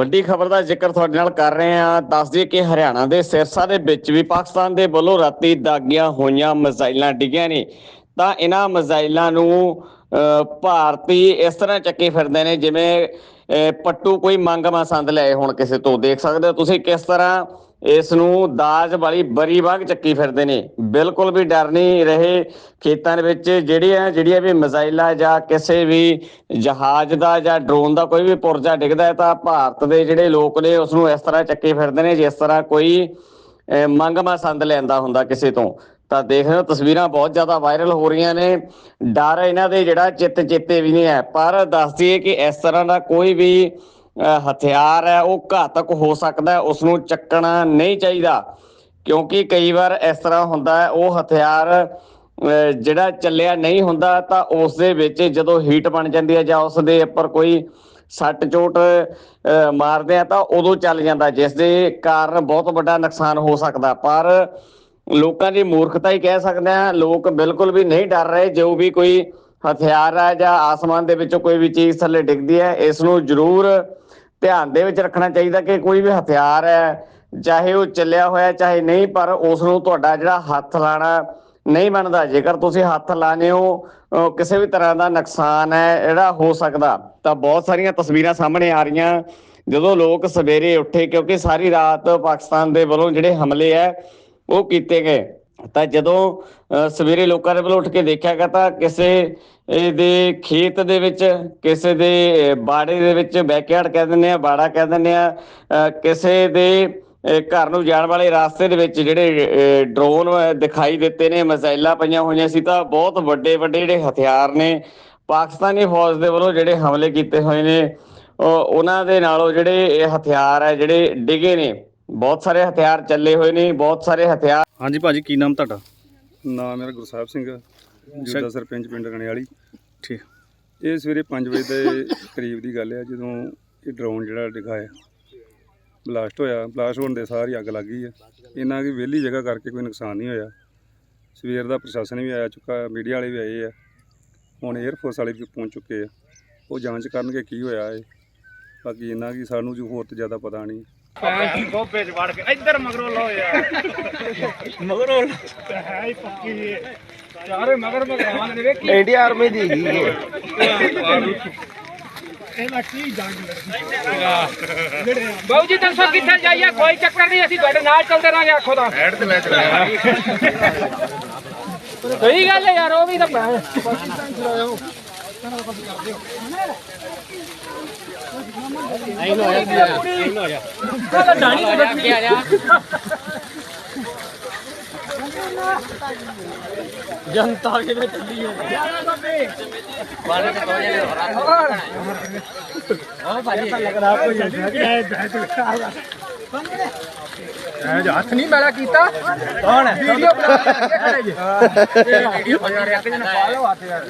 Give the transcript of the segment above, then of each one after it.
ਵੱਡੀ ਖਬਰ ਦਾ ਜ਼ਿਕਰ ਤੁਹਾਡੇ ਨਾਲ ਕਰ ਰਹੇ ਹਾਂ। ਦੱਸ ਦਈਏ ਕਿ ਹਰਿਆਣਾ ਦੇ ਸਿਰਸਾ ਦੇ ਵਿੱਚ ਵੀ ਪਾਕਿਸਤਾਨ ਦੇ ਵੱਲੋਂ ਰਾਤੀ ਦਾਗੀਆਂ ਹੋਈਆਂ ਮਿਜ਼ਾਈਲਾਂ ਡਿੱਗੀਆਂ ਨੇ। ਤਾਂ ਇਹਨਾਂ ਮਿਜ਼ਾਈਲਾਂ ਨੂੰ ਅ, ਭਾਰਤੀ ਇਸ ਤਰ੍ਹਾਂ ਚੱਕੇ ਫਿਰਦੇ ਨੇ ਜਿਵੇਂ ਪੱਟੂ ਕੋਈ ਮੰਗ ਮਸੰਦ ਲਿਆਏ ਹੁਣ ਕਿਸੇ ਤੋਂ? ਦੇਖ ਸਕਦੇ ਹੋ ਤੁਸੀਂ ਕਿਸ ਤਰ੍ਹਾਂ ਇਸ ਨੂੰ ਦਾਜ ਵਾਲੀ ਬਰੀ ਵਾਂਗ ਚੱਕੀ ਫਿਰਦੇ ਨੇ। ਬਿਲਕੁਲ ਵੀ ਡਰ ਨਹੀਂ ਰਹੇ ਖੇਤਾਂ ਦੇ ਵਿੱਚ ਜਿਹੜੀਆਂ ਜਿਹੜੀਆਂ ਵੀ ਮਿਜ਼ਾਈਲਾਂ ਜਾਂ ਕਿਸੇ ਵੀ ਜਹਾਜ਼ ਦਾ ਜਾਂ ਡਰੋਨ ਦਾ ਕੋਈ ਵੀ ਪੁਰਜਾ ਡਿੱਗਦਾ ਹੈ ਤਾਂ ਭਾਰਤ ਦੇ ਜਿਹੜੇ ਲੋਕ ਨੇ ਉਸ ਨੂੰ ਇਸ ਤਰ੍ਹਾਂ ਚੱਕੀ ਫਿਰਦੇ ਨੇ ਜਿਸ ਤਰ੍ਹਾਂ ਕੋਈ ਅਹ, ਮੰਗ ਮਸੰਦ ਲੈਂਦਾ ਹੁੰਦਾ ਕਿਸੇ ਤੋਂ। ਤਾਂ ਦੇਖ ਰਹੇ ਹੋ ਤਸਵੀਰਾਂ ਬਹੁਤ ਜ਼ਿਆਦਾ ਵਾਇਰਲ ਹੋ ਰਹੀਆਂ ਨੇ। ਡਰ ਇਹਨਾਂ ਦੇ ਜਿਹੜਾ ਚਿੱਤ ਚੇਤੇ ਵੀ ਨਹੀਂ ਹੈ। ਪਰ ਦੱਸ ਦਈਏ ਕਿ ਇਸ ਤਰ੍ਹਾਂ ਦਾ ਕੋਈ ਵੀ ਹਥਿਆਰ ਹੈ ਉਹ ਘਾਤਕ ਹੋ ਸਕਦਾ ਹੈ ਉਸ ਨੂੰ ਚੱਕਣਾ ਨਹੀਂ ਚਾਹੀਦਾ। ਕਿਉਂਕਿ ਕਈ ਵਾਰ ਇਸ ਤਰ੍ਹਾਂ ਹੁੰਦਾ ਹੈ ਉਹ ਹਥਿਆਰ ਅਹ, ਜਿਹੜਾ ਚੱਲਿਆ ਨਹੀਂ ਹੁੰਦਾ ਤਾਂ ਉਸ ਦੇ ਵਿੱਚ ਜਦੋਂ ਹੀਟ ਬਣ ਜਾਂਦੀ ਹੈ ਜਾਂ ਉਸ ਦੇ ਉੱਪਰ ਕੋਈ ਸੱਟ ਚੋਟ ਅਹ, ਮਾਰਦੇ ਆ ਤਾਂ ਉਦੋਂ ਚੱਲ ਜਾਂਦਾ ਜਿਸ ਦੇ ਕਾਰਨ ਬਹੁਤ ਵੱਡਾ ਨੁਕਸਾਨ ਹੋ ਸਕਦਾ। ਪਰ ਲੋਕਾਂ ਦੀ ਮੂਰਖਤਾ ਹੀ ਕਹਿ ਸਕਦੇ ਆ ਲੋਕ ਬਿਲਕੁਲ ਵੀ ਨਹੀਂ ਡਰ ਰਹੇ। ਜੋ ਵੀ ਕੋਈ ਹਥਿਆਰ ਹੈ ਜਾਂ ਆਸਮਾਨ ਦੇ ਵਿੱਚੋਂ ਕੋਈ ਵੀ ਚੀਜ਼ ਥੱਲੇ ਡਿੱਗਦੀ ਹੈ, ਇਸ ਨੂੰ ਜ਼ਰੂਰ ਧਿਆਨ ਦੇ ਵਿੱਚ ਰੱਖਣਾ ਚਾਹੀਦਾ ਕਿ ਕੋਈ ਵੀ ਹਥਿਆਰ ਹੈ, ਚਾਹੇ ਉਹ ਚੱਲਿਆ ਹੋਇਆ ਚਾਹੇ ਨਹੀਂ, ਪਰ ਉਸ ਨੂੰ ਤੁਹਾਡਾ ਜਿਹੜਾ ਹੱਥ ਲਾਣਾ ਨਹੀਂ ਬਣਦਾ ਜੇਕਰ ਤੁਸੀਂ ਹੱਥ ਲਾਣੇ ਹੋ ਕਿਸੇ ਵੀ ਤਰ੍ਹਾਂ ਦਾ ਨੁਕਸਾਨ ਹੈ, ਜਿਹੜਾ ਹੋ ਸਕਦਾ, ਤਾਂ ਬਹੁਤ ਸਾਰੀਆਂ ਤਸਵੀਰਾਂ ਸਾਹਮਣੇ ਆ ਰਹੀਆਂ। ਜਦੋਂ ਲੋਕ ਸਵੇਰੇ ਉੱਠੇ, ਕਿਉਂਕਿ ਸਾਰੀ ਰਾਤ ਪਾਕਿਸਤਾਨ ਦੇ ਵੱਲੋਂ ਜਿਹੜੇ ਹਮਲੇ ਹੈ ਉਹ ਕੀਤੇ ਗਏ। ਤਾਂ ਜਦੋਂ ਸਵੇਰੇ ਲੋਕਾਂ ਦੇ ਵੱਲੋਂ ਉੱਠ ਕੇ ਦੇਖਿਆ ਗਿਆ ਤਾਂ ਕਿਸੇ ਇਹ ਦੇ ਖੇਤ ਦੇ ਵਿੱਚ, ਕਿਸੇ ਦੇ ਬਾੜੇ ਦੇ ਵਿੱਚ ਬੈਕਯਾਰਡ ਕਹਿ ਦਿੰਦੇ ਆ, ਬਾੜਾ ਕਹਿ ਦਿੰਦੇ ਆ ਕਿਸੇ ਦੇ ਘਰ ਨੂੰ ਜਾਣ ਵਾਲੇ ਰਾਸਤੇ ਦੇ ਵਿੱਚ ਜਿਹੜੇ ਡਰੋਨ ਦਿਖਾਈ ਦਿੱਤੇ ਨੇ, ਮਿਜ਼ਾਈਲਾਂ ਪਈਆਂ ਹੋਈਆਂ ਸੀ ਤਾਂ ਬਹੁਤ ਵੱਡੇ ਵੱਡੇ ਜਿਹੜੇ ਹਥਿਆਰ ਨੇ, ਪਾਕਿਸਤਾਨੀ ਫੌਜ ਦੇ ਵੱਲੋਂ ਜਿਹੜੇ ਹਮਲੇ ਕੀਤੇ ਹੋਏ ਨੇ ਉਹਨਾਂ ਦੇ ਨਾਲੋਂ ਜਿਹੜੇ ਇਹ ਹਥਿਆਰ ਹੈ ਜਿਹੜੇ ਡਿਗੇ ਨੇ ਬਹੁਤ ਸਾਰੇ ਹਥਿਆਰ ਚੱਲੇ ਹੋਏ ਨੇ ਬਹੁਤ ਸਾਰੇ ਹਥਿਆਰ ਹਾਂਜੀ ਭਾਜੀ ਕੀ ਨਾਮ ਤੁਹਾਡਾ? ਨਾਮ ਮੇਰਾ ਗੁਰਸਾਹਿਬ ਸਿੰਘ ਜੁਦਾ ਸਰਪੰਚ ਪਿੰਡ ਰਣਿਆਲੀ। ਠੀਕ। ਇਹ ਸਵੇਰੇ 5 ਵਜੇ ਦੇ ਕਰੀਬ ਦੀ ਗੱਲ ਹੈ ਜਦੋਂ ਇਹ ਡਰੋਨ ਜਿਹੜਾ ਹੈ ਬਲਾਸਟ ਹੋਇਆ ਬਲਾਸਟ ਹੋਣ ਦੇ ਸਾਰੀ ਅੱਗ ਲੱਗ ਗਈ ਹੈ। ਇਹਨਾਂ ਦੀ ਵਿਹਲੀ ਜਗ੍ਹਾ ਕਰਕੇ ਕੋਈ ਨੁਕਸਾਨ ਨਹੀਂ ਹੋਇਆ। ਸਵੇਰ ਦਾ ਪ੍ਰਸ਼ਾਸਨ ਵੀ ਆਇਆ ਚੁੱਕਾ ਮੀਡੀਆ ਵਾਲੇ ਵੀ ਆਏ ਆ। ਹੁਣ 에ਅਰਫੋਰਸ ਵਾਲੇ ਵੀ ਪਹੁੰਚ ਚੁੱਕੇ ਆ। ਉਹ ਜਾਂਚ ਕਰਨਗੇ ਕੀ ਹੋਇਆ ਹੈ ਬਾਕੀ ਇਹਨਾਂ ਕੀ ਸਾਨੂੰ ਜੋ ਹੋਰ ਤੇ ਜ਼ਿਆਦਾ ਪਤਾ ਨਹੀਂ। ਗੋਬੇ ਚ ਵੜ ਕੇ। ਇੱਧਰ ਮਗਰੋਂ ਲੋ ਯਾਰ। ਮਗਰੋਂ ਹੈ ਹੀ ਪੱਕੀ ਇਹ ਚਾਰੇ ਮਗਰ ਮਗਰਾਵਾਂ ਦੇ ਵੇਖੀ। ਇੰਡੀਆ ਆਰਮੀ ਦੀ ਹੈਗੀ ਹੈ ਇਹਦਾ ਕੀ ਜੰਗ ਲੜਦੀ ਬਾਬੂ ਜੀ ਦੱਸੋ ਕਿੱਥੇ ਜਾਈਏ? ਕੋਈ ਚੱਕਰ ਨਹੀਂ ਅਸੀਂ ਤੁਹਾਡੇ ਨਾਲ ਚੱਲਦੇ ਰਾਂਗੇ ਆਖੋ ਦਾ ਹੈਡ ਤੇ ਲੈ ਚੱਲਿਆ। ਸਹੀ ਗੱਲ ਹੈ ਯਾਰ ਉਹ ਵੀ ਤਾਂ ਪਾਕਿਸਤਾਨ ਚਲਾਇਆ ਹੋ ਨਹੀਂ ਹੋਇਆ ਨਹੀਂ ਹੋਇਆ ਤਾਂ ਡਾਣੀ ਤੇ ਬੈਠੀ ਆ ਜਾ ਜਨਤਾ ਕਿਵੇਂ ਚੱਲੀ ਹੋ ਬਾਲੇ ਤੇ ਤੋੜੇ ਨੇ ਹਰਾ ਹਾਂ? ਭਾਜੀ ਲੱਗ ਰਿਹਾ ਕੋਈ ਹੈ ਬੈਠ ਹੱਥ ਨਹੀਂ ਮੈਲਾ ਕੀਤਾ ਕੌਣ ਹੈ ਵੀਡੀਓ ਬਣਾ ਕੇ ਖੜੇ ਜੀ ਵੀਡੀਓ ਬਣਾ ਰਿਹਾ ਤੇ ਪਾ ਲਓ ਹੱਥ ਯਾਰ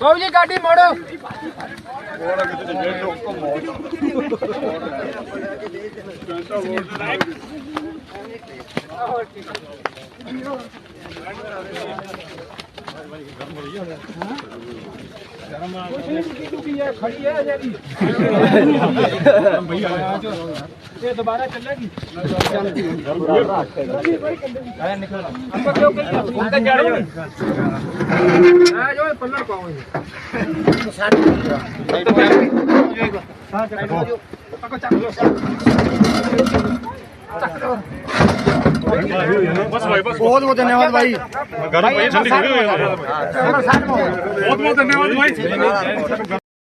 ਬਾਬੂ ਜੀ ਗਾਡੀ ਮੋੜੋ। ਖੜੀ ਹੈ ਇਹ ਦੁਬਾਰਾ ਚੱਲੇਗੀ ਆਪਾਂ ਕਿਉਂ ਕਹੀਏ ਫੋਨ ਤੇ ਚੜ ਜਾ ਆ ਜੋ ਪੱਲੜ ਪਾਓ ਹਾਂ ਚੱਕੋ ਚੱਕੋ ਚੱਕੋ ਬਹੁਤ ਬਹੁਤ ਧੰਨਵਾਦ ਭਾਈ ਬਹੁਤ ਬਹੁਤ ਧੰਨਵਾਦ ਭਾਈ